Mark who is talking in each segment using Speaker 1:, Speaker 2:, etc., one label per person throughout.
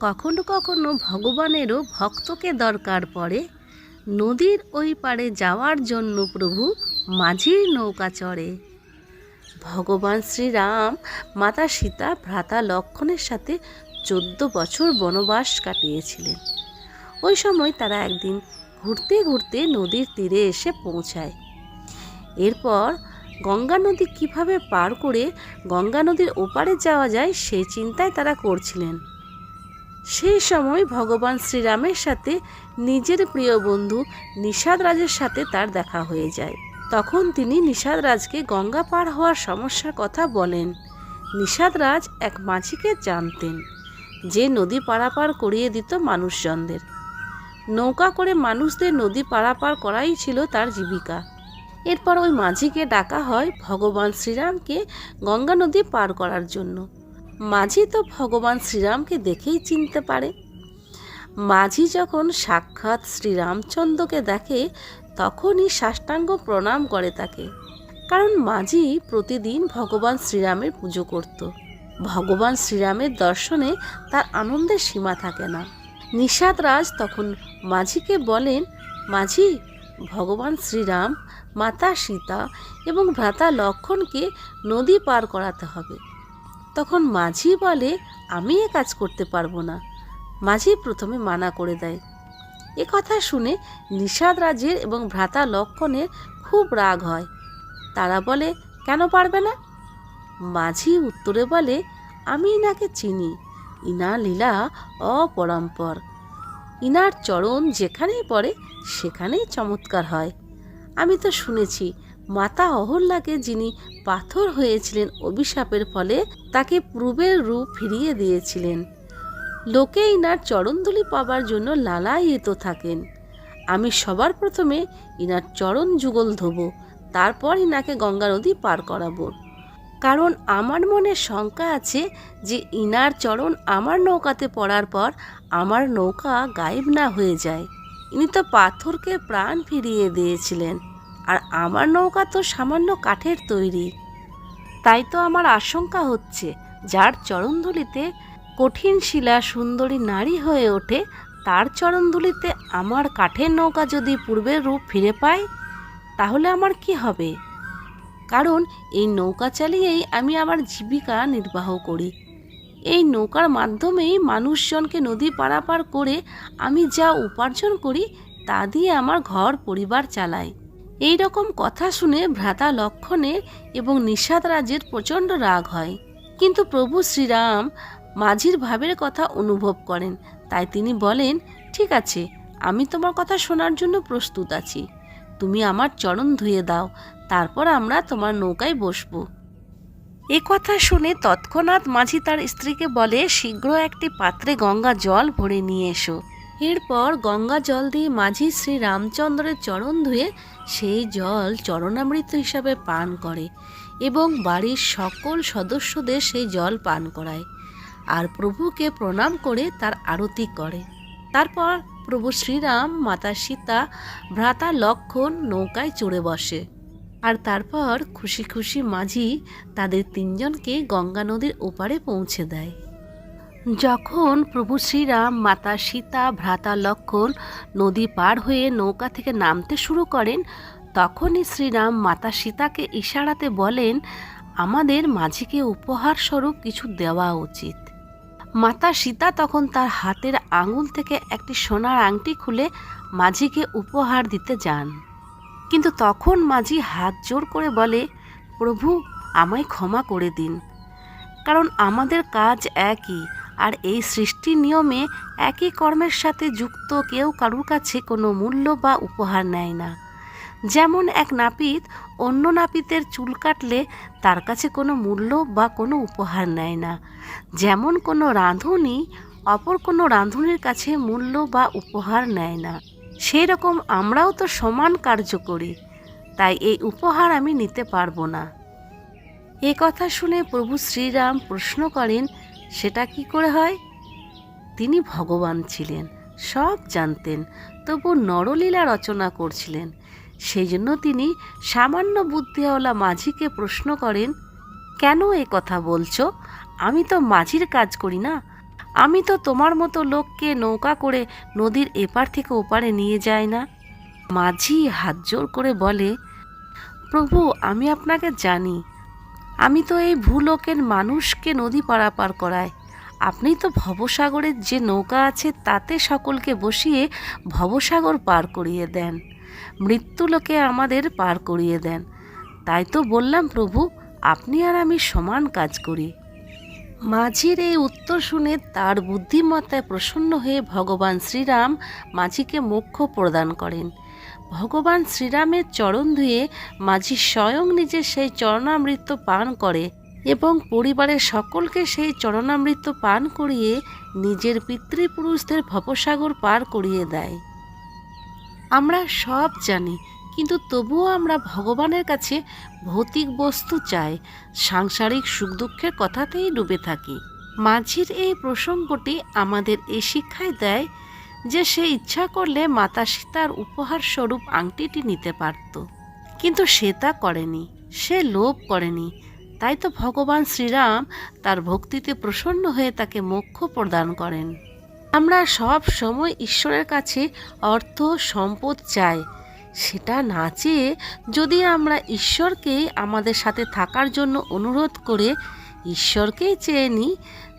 Speaker 1: কখনো কখনো ভগবানেরও ভক্তকে দরকার পড়ে নদীর ওই পারে যাওয়ার জন্য প্রভু মাঝির নৌকা চড়ে। ভগবান শ্রীরাম মাতা সীতা ভ্রাতা লক্ষণের সাথে চোদ্দ বছর বনবাস কাটিয়েছিলেন। ওই সময় তারা একদিন ঘুরতে ঘুরতে নদীর তীরে এসে পৌঁছায়। এরপর গঙ্গা নদী কীভাবে পার করে গঙ্গা নদীর ওপারে যাওয়া যায় সেই চিন্তায় তারা করছিলেন। সেই সময় ভগবান শ্রীরামের সাথে নিজের প্রিয় বন্ধু নিষাদ রাজের সাথে তার দেখা হয়ে যায়। তখন তিনি নিষাদ রাজকে গঙ্গা পার হওয়ার সমস্যার কথা বলেন। নিষাদ রাজ এক মাঝিকে জানতেন, যে নদী পারাপার করিয়ে দিত মানুষজনদের। নৌকা করে মানুষদের নদী পারাপার করাই ছিল তার জীবিকা। এরপর ওই মাঝিকে ডাকা হয় ভগবান শ্রীরামকে গঙ্গা নদী পার করার জন্য। মাঝি তো ভগবান শ্রীরামকে দেখেই চিনতে পারে। মাঝি যখন সাক্ষাৎ শ্রীরামচন্দ্রকে দেখে, তখনই সাষ্টাঙ্গ প্রণাম করে তাকে। কারণ মাঝি প্রতিদিন ভগবান শ্রীরামের পুজো করত। ভগবান শ্রীরামের দর্শনে তার আনন্দের সীমা থাকে না। নিষাদ রাজ তখন মাঝিকে বলেন, মাঝি, ভগবান শ্রীরাম, মাতা সীতা এবং ভ্রাতা লক্ষণকে নদী পার করাতে হবে। তখন মাঝি বলে, আমি এ কাজ করতে পারব না। মাঝি প্রথমে মানা করে দেয়। এ কথা শুনে নিষাদ রাজের এবং ভ্রাতা লক্ষণের খুব রাগ হয়। তারা বলে, কেন পারবে না? মাঝি উত্তরে বলে, আমি ইনাকে চিনি। ইনা লীলা অপরম্পর। ইনার চরণ যেখানেই পড়ে, সেখানেই চমৎকার হয়। আমি তো শুনেছি মাতা অহল্যাকে যিনি পাথর হয়েছিলেন অভিশাপের ফলে তাকে পূর্বের রূপ ফিরিয়ে দিয়েছিলেন। লোকে ইনার চরণধুলি পাবার জন্য লালায়িত থাকেন। আমি সবার প্রথমে ইনার চরণ যুগল ধোব, তারপর ইনাকে গঙ্গা নদী পার করাবো। কারণ আমার মনে শঙ্কা আছে যে ইনার চরণ আমার নৌকাতে পড়ার পর আমার নৌকা গায়েব না হয়ে যায়। ইনি তো পাথরকে প্রাণ ফিরিয়ে দিয়েছিলেন। আর আমার নৌকা তো সামান্য কাঠের তৈরি। তাই তো আমার আশঙ্কা হচ্ছে, যার চরণধুলিতে কঠিন শিলা সুন্দরী নারী হয়ে ওঠে, তার চরণধুলিতে আমার কাঠের নৌকা যদি পূর্বের রূপ ফিরে পায়, তাহলে আমার কি হবে? কারণ এই নৌকা চালিয়েই আমি আমার জীবিকা নির্বাহ করি। এই নৌকার মাধ্যমেই মানুষজনকে নদী পারাপার করে আমি যা উপার্জন করি, তা দিয়ে আমার ঘর পরিবার চালাই এই রকম কথা শুনে ভ্রাতা লক্ষণের এবং নিষাদ রাজের প্রচণ্ড রাগ হয়। কিন্তু প্রভু শ্রীরাম মাঝির ভাবের কথা অনুভব করেন। তাই তিনি বলেন, ঠিক আছে, আমি তোমার কথা শোনার জন্য প্রস্তুত আছি। তুমি আমার চরণ ধুয়ে দাও, তারপর আমরা তোমার নৌকায় বসবো। এ কথা শুনে তৎক্ষণাৎ মাঝি তার স্ত্রীকে বলে, শীঘ্র একটি পাত্রে গঙ্গা জল ভরে নিয়ে এসো। এরপর গঙ্গা জল দিয়ে মাঝি শ্রী রামচন্দ্রের চরণ ধুয়ে সেই জল চরণামৃত হিসাবে পান করে এবং বাড়ির সকল সদস্যদের সেই জল পান করায়। আর প্রভুকে প্রণাম করে তার আরতি করে। তারপর প্রভু শ্রীরাম, মাতা সীতা, ভ্রাতা লক্ষণ নৌকায় চড়ে বসে। আর তারপর খুশি খুশি মাঝি তাদের তিনজনকে গঙ্গা নদীর ওপারে পৌঁছে দেয়। যখন প্রভু শ্রীরাম, মাতা সীতা, ভ্রাতা লক্ষণ নদী পার হয়ে নৌকা থেকে নামতে শুরু করেন, তখনই শ্রীরাম মাতা সীতাকে ইশারাতে বলেন, আমাদের মাঝিকে উপহার স্বরূপ কিছু দেওয়া উচিত। মাতা সীতা তখন তার হাতের আঙুল থেকে একটি সোনার আংটি খুলে মাঝিকে উপহার দিতে যান। কিন্তু তখন মাঝি হাত জোর করে বলে, প্রভু, আমায় ক্ষমা করে দিন, কারণ আমাদের কাজ একই। আর এই সৃষ্টির নিয়মে একই কর্মের সাথে যুক্ত কেউ কারুর কাছে কোনো মূল্য বা উপহার নেয় না। যেমন এক নাপিত অন্য নাপিতের চুল কাটলে তার কাছে কোনো মূল্য বা কোনো উপহার নেয় না। যেমন কোনো রাঁধুনি অপর কোনো রাঁধুনির কাছে মূল্য বা উপহার নেয় না। সেই রকম আমরাও তো সমান কার্য করি, তাই এই উপহার আমি নিতে পারব না। এ কথা শুনে প্রভু শ্রীরাম প্রশ্ন করেন সেটা কি করে হয়? তিনি ভগবান ছিলেন, সব জানতেন, তবু নরলীলা রচনা করছিলেন। সেই জন্য তিনি সামান্য বুদ্ধিওয়ালা মাঝিকে প্রশ্ন করেন, কেন এ কথা বলছো? আমি তো মাঝির কাজ করি না। আমি তো তোমার মতো লোককে নৌকা করে নদীর এপার থেকে ওপারে নিয়ে যাই না। মাঝি হাত জোর করে বলে, প্রভু, আমি আপনাকে জানি আমি তো এই ভূলোকের মানুষকে নদী পারাপার করাই। আপনি তো ভবসাগরের যে নৌকা আছে, তাতে সকলকে বসিয়ে ভবসাগর পার করিয়ে দেন। মৃত্যুলোকে আমাদের পার করিয়ে দেন। তাই তো বললাম প্রভু, আপনি আর আমি সমান কাজ করি। মাঝির এই উত্তর শুনে তার বুদ্ধিমত্তায় প্রসন্ন হয়ে ভগবান শ্রীরাম মাঝিকে মোক্ষ প্রদান করেন। ভগবান শ্রীরামের চরণ ধুয়ে মাঝি স্বয়ং নিজে সেই চরণামৃত পান করে এবং পরিবারের সকলকে সেই চরণামৃত পান করিয়ে নিজের পিতৃপুরুষদের ভবসাগর পার করিয়ে দেয়। আমরা সব জানি, কিন্তু তবুও আমরা ভগবানের কাছে ভৌতিক বস্তু চাই, সাংসারিক সুখ দুঃখের কথাতেই ডুবে থাকি। মাঝির এই প্রসঙ্গটি আমাদের এই শিক্ষায় দেয় যে সে ইচ্ছা করলে মাতা সীতার উপহার স্বরূপ আংটিটি নিতে পারত। কিন্তু সে তা করেনি, সে লোভ করেনি। তাই তো ভগবান শ্রীরাম তার ভক্তিতে প্রসন্ন হয়ে তাকে মোক্ষ প্রদান করেন। আমরা সব সময় ঈশ্বরের কাছে অর্থ, সম্পদ চাই। সেটা না চেয়ে যদি আমরা ঈশ্বরকেই আমাদের সাথে থাকার জন্য অনুরোধ করে ঈশ্বরকেই চেয়ে নিই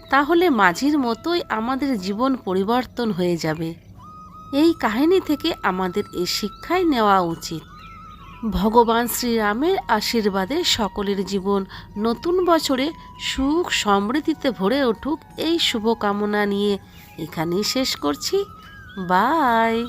Speaker 1: তাহলে মাঝির মতোই আমাদের জীবন পরিবর্তন হয়ে যাবে। এই কাহিনী থেকে আমাদের এই শিক্ষাই নেওয়া উচিত। ভগবান শ্রীরামের আশীর্বাদে সকলের জীবন নতুন বছরে সুখ সমৃদ্ধিতে ভরে উঠুক এই শুভকামনা নিয়ে এখানেই শেষ করছি। বাই!